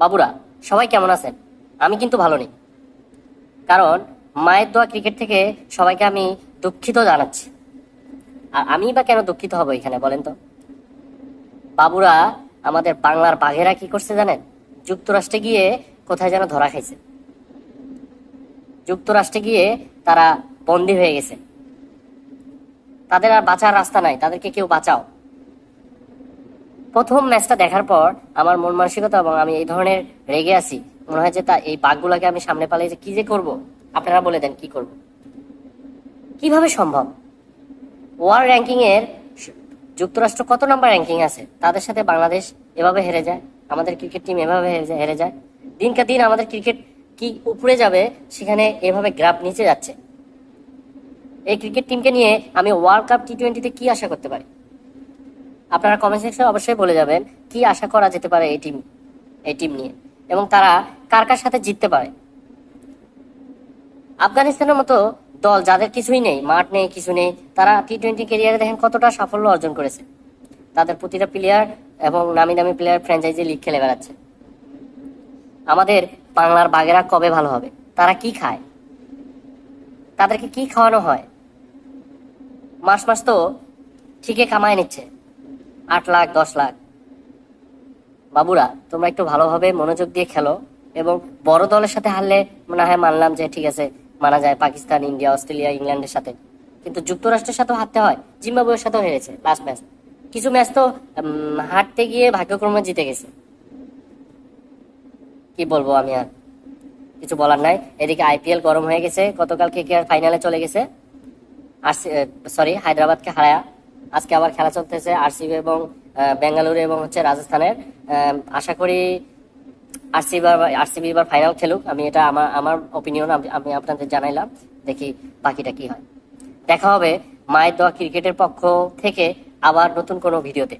বাবুরা, সবাই কেমন আছেন? আমি কিন্তু ভালো নেই। কারণ মায়ের দোয়া ক্রিকেট থেকে সবাইকে আমি দুঃখিত জানাচ্ছি। আর আমি বা কেন দুঃখিত হব এখানে বলেন তো? বাবুরা, আমাদের বাংলার বাঘেরা কি করছে জানেন? যুক্তরাষ্ট্রে গিয়ে কোথায় যেন ধরা খাইছে। যুক্তরাষ্ট্রে গিয়ে তারা বন্দী হয়ে গেছে। তাদের আর বাঁচার রাস্তা নাই। তাদেরকে কেউ বাঁচাও। প্রথম ম্যাচটা দেখার পর আমার মন মানসিকতা এবং আমি এই ধরনের রেগে আছি, মনে হয় যে তা এই বাঘগুলাকে আমি সামনে পালাই যে কি যে করব? আপনারা বলে দেন কি করব? কীভাবে সম্ভব? ওয়ার্ল্ড র্যাঙ্কিং এর যুক্তরাষ্ট্র কত নাম্বার র্যাঙ্কিং আছে? তাদের সাথে বাংলাদেশ এভাবে হেরে যায়? আমাদের ক্রিকেট টিম এভাবে হেরে যায় দিনকে দিন আমাদের ক্রিকেট কি উপরে যাবে, সেখানে এভাবে গ্রাফ নিচে যাচ্ছে। এই ক্রিকেট টিমকে নিয়ে আমি ওয়ার্ল্ড কাপ টি টোয়েন্টিতে কি আশা করতে পারি? আপনারা কমেন্ট সেকশনে অবশ্যই বলে যাবেন কি আশা করা যেতে পারে এই টিম এই টিম নিয়ে এবং তারা কার কার সাথে জিততে পারে। আফগানিস্তানের মতো দল যাদের কিছুই নেই, মাঠ নেই, কিছু নেই, তারা টি টোয়েন্টি ক্যারিয়ারে দেখেন কতটা সাফল্য অর্জন করেছে। তাদের প্রতিটা প্লেয়ার এবং নামি দামি প্লেয়ার ফ্র্যাঞ্চাইজি লিগ খেলে বেড়াচ্ছে। আমাদের বাংলার বাগেরা কবে ভালো হবে? তারা কি খায়? তাদেরকে কি খাওয়ানো হয়? মাস মাস তো ঠিকই কামায় নিচ্ছে। আট লাখ, দশ লাখ। বাবুরা, তোমরা একটু ভালোভাবে মনোযোগ দিয়ে খেলো এবং বড় দলের সাথে হারলে মনে হয় মানলাম যে ঠিক আছে, মানা যায় পাকিস্তান, ইন্ডিয়া, অস্ট্রেলিয়া, ইংল্যান্ডের সাথে। কিন্তু যুক্তরাষ্ট্রের সাথেও হারতে হয়, জিম্বাবুয়ের সাথেও হেরেছে লাস্ট ম্যাচ কিছু ম্যাচ তো হারতে গিয়ে ভাগ্যক্রমে জিতে গেছে। কি বলব আমি আর? কিছু বলার নাই। এদিকে আইপিএল গরম হয়ে গেছে গতকাল কেকেআর ফাইনালে চলে গেছে? আর সরি হায়দ্রাবাদকে হারায়া। আজকে আবার খেলা চলতেছে আরসিবি এবং বেঙ্গালুরু এবং হচ্ছে রাজস্থানের। আশা করি আরসিবি আরসিবি এবার ফাইনাল খেলুক। আমি এটা আমার আমার অপিনিয়ন আমি আপনাদের জানাইলাম। দেখি বাকিটা কি হয়। দেখা হবে মায়ের দোয়া ক্রিকেটের পক্ষ থেকে আবার নতুন কোনো ভিডিওতে